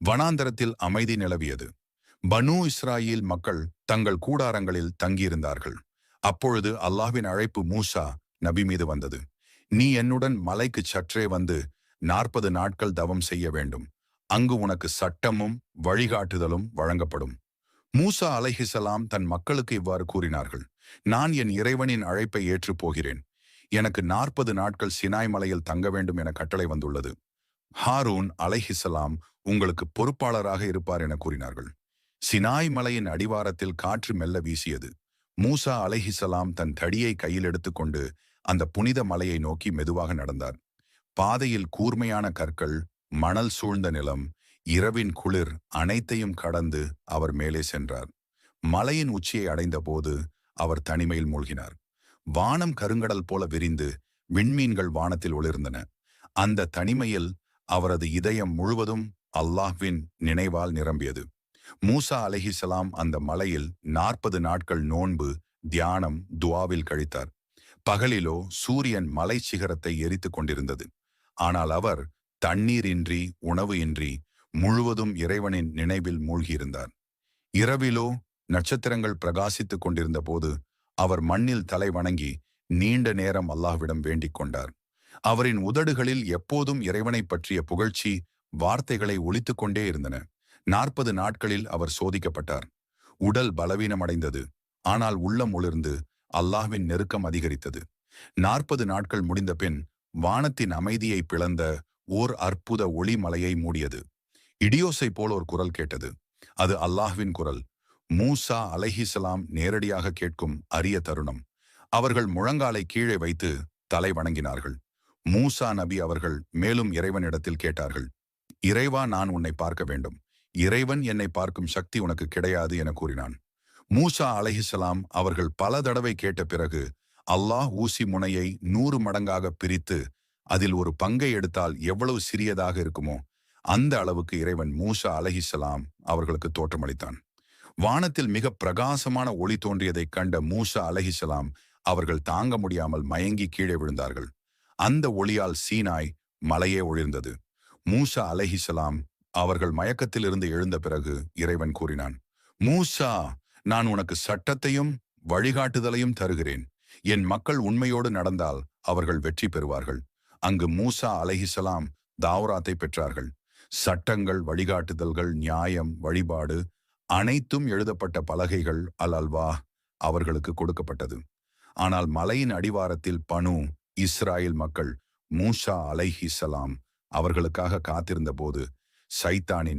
வனாந்தரத்தில் அமைதி நிலவியது. பனு இஸ்ராயில் மக்கள் தங்கள் கூடாரங்களில் தங்கியிருந்தார்கள். அப்பொழுது அல்லாஹ்வின் அழைப்பு மூசா நபி மீது வந்தது. நீ என்னுடன் மலைக்கு சற்றே வந்து நாற்பது நாட்கள் தவம் செய்ய வேண்டும். அங்கு உனக்கு சட்டமும் வழிகாட்டுதலும் வழங்கப்படும். மூசா அலைஹிசலாம் தன் மக்களுக்கு இவ்வாறு கூறினார்கள். நான் என் இறைவனின் அழைப்பை ஏற்றுப் போகிறேன். எனக்கு நாற்பது நாட்கள் சினாய் மலையில் தங்க வேண்டும் என கட்டளை வந்துள்ளது. ஹாரூன் அலைஹிசலாம் உங்களுக்கு பொறுப்பாளராக இருப்பார் என கூறினார்கள். சினாய் மலையின் அடிவாரத்தில் காற்று மெல்ல வீசியது. மூசா அலைஹிசலாம் தன் தடியை கையில் எடுத்துக்கொண்டு அந்த புனித மலையை நோக்கி மெதுவாக நடந்தார். பாதையில் கூர்மையான கற்கள் மணல் சூழ்ந்த நிலம் இரவின் குளிர் அனைத்தையும் கடந்து அவர் மேலே சென்றார். மலையின் உச்சியை அடைந்தபோது அவர் தனிமையில் மூழ்கினார். வானம் கருங்கடல் போல விரிந்து விண்மீன்கள் வானத்தில் ஒளிர்ந்தன. அந்த தனிமையில் அவரது இதயம் முழுவதும் அல்லாஹ்வின் நினைவால் நிரம்பியது. மூசா அலஹிசலாம் அந்த மலையில் நாற்பது நாட்கள் நோன்பு தியானம் துவாவில் கழித்தார். பகலிலோ சூரியன் மலை சிகரத்தை எரித்துக் கொண்டிருந்தது. ஆனால் அவர் தண்ணீரின்றி உணவு இன்றி முழுவதும் இறைவனின் நினைவில் மூழ்கியிருந்தார். இரவிலோ நட்சத்திரங்கள் பிரகாசித்துக் கொண்டிருந்த போது அவர் மண்ணில் தலை வணங்கி நீண்ட நேரம் அல்லாஹ்விடம் வேண்டிக் கொண்டார். அவரின் உதடுகளில் எப்போதும் இறைவனை பற்றிய புகழ்ச்சி வார்த்தைகளை ஒழித்துக் கொண்டே இருந்தன. நாற்பது நாட்களில் அவர் சோதிக்கப்பட்டார். உடல் பலவீனமடைந்தது. ஆனால் உள்ளம் ஒளிர்ந்து அல்லாஹ்வின் நெருக்கம் அதிகரித்தது. நாற்பது நாட்கள் முடிந்த பின் வானத்தின் அமைதியை பிளந்த ஓர் அற்புத ஒளி மலையை மூடியது. இடியோசை போல் ஒரு குரல் கேட்டது. அது அல்லாஹ்வின் குரல். மூசா அலைஹிசலாம் நேரடியாக கேட்கும் அரிய தருணம். அவர்கள் முழங்காலை கீழே வைத்து தலை வணங்கினார்கள். மூசா நபி அவர்கள் மேலும் இறைவனிடத்தில் கேட்டார்கள். இறைவா நான் உன்னை பார்க்க வேண்டும். இறைவன் என்னை பார்க்கும் சக்தி உனக்கு கிடையாது என கூறினான். மூசா அலஹிசலாம் அவர்கள் பல தடவை கேட்ட பிறகு அல்லாஹ் ஊசி முனையை நூறு மடங்காக பிரித்து அதில் ஒரு பங்கை எடுத்தால் எவ்வளவு சிறியதாக இருக்குமோ அந்த அளவுக்கு இறைவன் மூசா அலஹிசலாம் அவர்களுக்கு தோற்றமளித்தான். வானத்தில் மிக பிரகாசமான ஒளி தோன்றியதைக் கண்ட மூசா அலஹிசலாம் அவர்கள் தாங்க முடியாமல் மயங்கி கீழே விழுந்தார்கள். அந்த ஒளியால் சீனாய் மலையே ஒளிர்ந்தது. மூசா அலஹிசலாம் அவர்கள் மயக்கத்திலிருந்து எழுந்த பிறகு இறைவன் கூறினான் மூசா நான் உனக்கு சட்டத்தையும் வழிகாட்டுதலையும் தருகிறேன். என் மக்கள் உண்மையோடு நடந்தால் அவர்கள் வெற்றி பெறுவார்கள். அங்கு மூசா அலஹிசலாம் தாவராத்தை பெற்றார்கள். சட்டங்கள் வழிகாட்டுதல்கள் நியாயம் வழிபாடு அனைத்தும் எழுதப்பட்ட பலகைகள் அல் அல்வா அவர்களுக்கு கொடுக்கப்பட்டது. ஆனால் மலையின் அடிவாரத்தில் பனு இஸ்ராயல் மக்கள் மூசா அலைஹிசலாம் அவர்களுக்காக காத்திருந்த போது சைத்தானின்